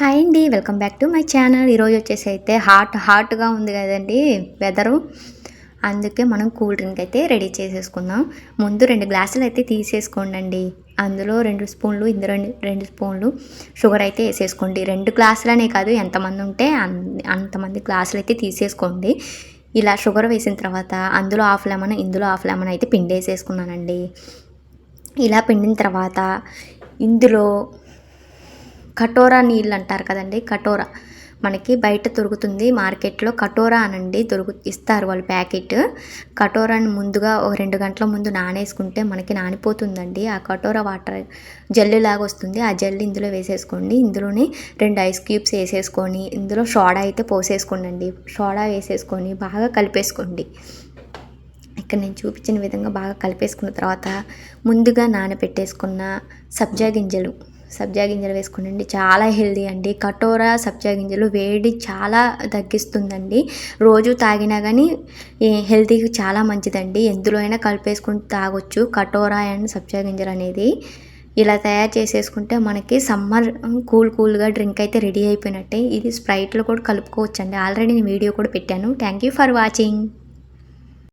Hi అండి welcome back to my channel ఈరోజు వచ్చేసి అయితే హాట్ హాట్గా ఉంది కదండి వెదరు అందుకే మనం కూల్ డ్రింక్ అయితే రెడీ చేసేసుకుందాం. ముందు రెండు గ్లాసులు అయితే తీసేసుకోండి అందులో రెండు స్పూన్లు ఇందులో రెండు రెండు స్పూన్లు షుగర్ అయితే వేసేసుకోండి. రెండు గ్లాసులనే కాదు ఎంతమంది ఉంటే అంతమంది గ్లాసులు అయితే తీసేసుకోండి. ఇలా షుగర్ వేసిన తర్వాత అందులో హాఫ్ లెమన్ ఇందులో హాఫ్ లెమన్ అయితే పిండి వేసేసుకున్నానండి ఇలా పిండిన తర్వాత ఇందులో కటోరా నీళ్ళు అంటారు కదండి కటోరా. మనకి బయట దొరుకుతుంది మార్కెట్లో కటోరా అనండి దొరుకు ఇస్తారు వాళ్ళు ప్యాకెట్. కటోరాని ముందుగా ఒక రెండు గంటల ముందు నానేసుకుంటే మనకి నానిపోతుందండి. ఆ కటోరా వాటర్ జల్లు లాగా వస్తుంది ఆ జల్లు ఇందులో వేసేసుకోండి. ఇందులోనే రెండు ఐస్ క్యూబ్స్ వేసేసుకొని ఇందులో సోడా అయితే పోసేసుకోండి సోడా వేసేసుకొని బాగా కలిపేసుకోండి. ఇక్కడ నేను చూపించిన విధంగా బాగా కలిపేసుకున్న తర్వాత ముందుగా నానబెట్టేసుకున్న సబ్జా గింజలు. సబ్జా గింజలు వేసుకునండి. చాలా హెల్దీ అండి. కటోరా సబ్జా గింజలు వేడి చాలా తగ్గిస్తుందండి. రోజు తాగినా కానీ హెల్తీకి చాలా మంచిదండి. ఎందులో అయినా కలిపేసుకుని తాగొచ్చు. కటోరా అండ్ సబ్జా గింజలు అనేది ఇలా తయారు చేసేసుకుంటే మనకి సమ్మర్ కూల్ కూల్గా డ్రింక్ అయితే రెడీ అయిపోయినట్టే. ఇది స్ప్రైట్లో కూడా కలుపుకోవచ్చండి. ఆల్రెడీ నేను వీడియో కూడా పెట్టాను. Thank you for watching.